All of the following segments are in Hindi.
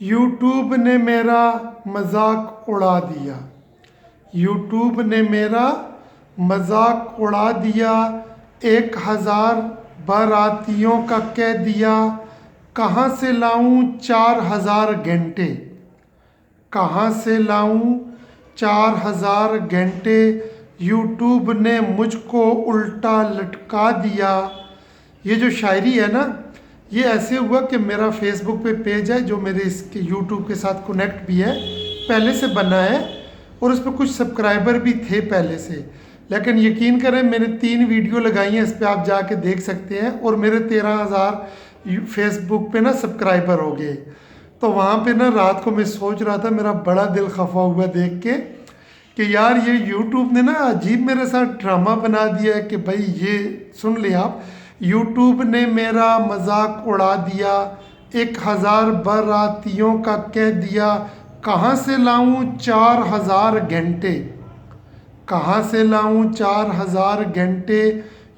यूट्यूब ने मेरा मज़ाक उड़ा दिया। यूट्यूब ने मेरा मज़ाक उड़ा दिया। एक हज़ार बारातियों का कह दिया, कहाँ से लाऊं चार हज़ार घंटे? कहाँ से लाऊं चार हज़ार घंटे? यूट्यूब ने मुझको उल्टा लटका दिया। ये जो शायरी है ना ये ऐसे हुआ कि मेरा फेसबुक पे पेज है जो मेरे इसके यूट्यूब के साथ कनेक्ट भी है, पहले से बना है और उस पर कुछ सब्सक्राइबर भी थे पहले से। लेकिन यकीन करें, मैंने तीन वीडियो लगाई हैं, इस पर आप जाके देख सकते हैं और मेरे तेरह हज़ार फेसबुक पे ना सब्सक्राइबर हो गए। तो वहाँ पे ना रात को मैं सोच रहा था, मेरा बड़ा दिल खफा हुआ देख के कि यार ये यूट्यूब ने ना अजीब मेरे साथ ड्रामा बना दिया है कि भाई ये सुन ले आप यूट्यूब ने मेरा मज़ाक उड़ा दिया, एक हज़ार बारातियों का कह दिया, कहाँ से लाऊं चार हज़ार घंटे? कहाँ से लाऊं चार हज़ार घंटे?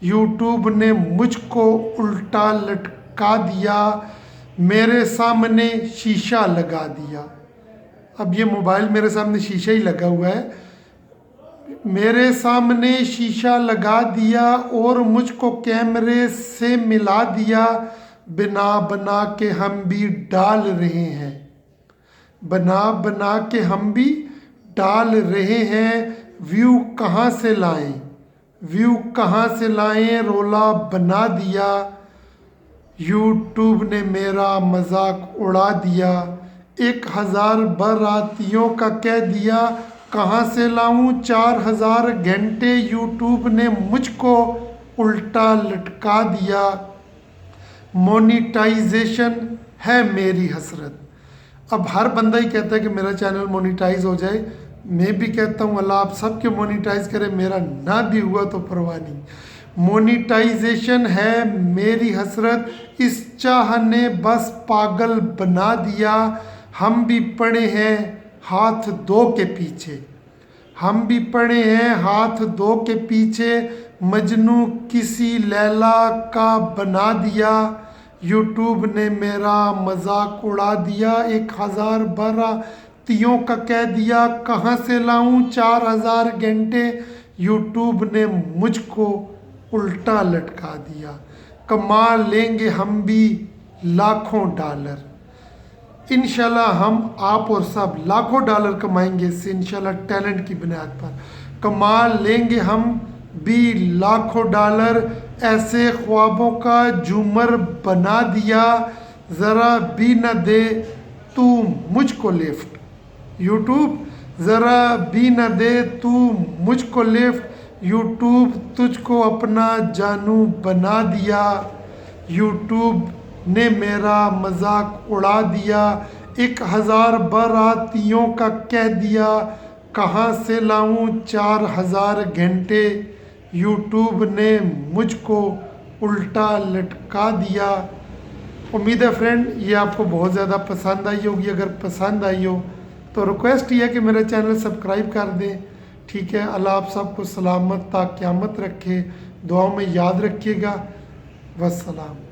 यूट्यूब ने मुझको उल्टा लटका दिया, मेरे सामने शीशा लगा दिया। अब ये मोबाइल मेरे सामने शीशा ही लगा हुआ है। मेरे सामने शीशा लगा दिया और मुझको कैमरे से मिला दिया, बिना बना के हम भी डाल रहे हैं। बना बना के हम भी डाल रहे हैं। व्यू कहाँ से लाएँ? व्यू कहाँ से लाएँ? रोला बना दिया। यूट्यूब ने मेरा मज़ाक उड़ा दिया। एक हज़ार बारातियों का कह दिया कहाँ से लाऊं? चार हज़ार घंटे यूट्यूब ने मुझको उल्टा लटका दिया। मोनिटाइजेशन है मेरी हसरत। अब हर बंदा ही कहता है कि मेरा चैनल मोनिटाइज हो जाए। मैं भी कहता हूँ, अल्लाह आप सबके मोनिटाइज करे, मेरा ना भी हुआ तो परवाह नहीं। मोनिटाइजेशन है मेरी हसरत। इस चाह ने बस पागल बना दिया। हम भी पड़े हैं। हाथ दो के पीछे। हम भी पड़े हैं हाथ दो के पीछे। मजनू किसी लैला का बना दिया। यूट्यूब ने मेरा मज़ाक उड़ा दिया। एक हज़ार बारह तियों का कह दिया, कहाँ से लाऊं चार हज़ार घंटे? यूट्यूब ने मुझको उल्टा लटका दिया। कमा लेंगे हम भी लाखों डॉलर। इनशाला हम आप और सब लाखों डॉलर कमाएँगे इससे इनशाला टैलेंट की बुनियाद पर। कमा लेंगे हम भी लाखों डॉलर। ऐसे ख्वाबों का झूमर बना दिया। ज़रा भी न दे तू मुझको लिफ्ट। यूट्यूब, ज़रा भी न दे तू मुझको लिफ्ट। यूट्यूब तुझको अपना जानू बना दिया। यूट्यूब ने मेरा मज़ाक उड़ा दिया, एक हज़ार बारातियों का कह दिया, कहाँ से लाऊं चार हज़ार घंटे? यूट्यूब ने मुझको उल्टा लटका दिया। उम्मीद है फ्रेंड ये आपको बहुत ज़्यादा पसंद आई होगी। अगर पसंद आई हो तो रिक्वेस्ट ये कि मेरा चैनल सब्सक्राइब कर दें। ठीक है, अल्लाह आप सबको सलामत ता क़्यामत रखे। दुआओं में याद रखिएगा। वसलाम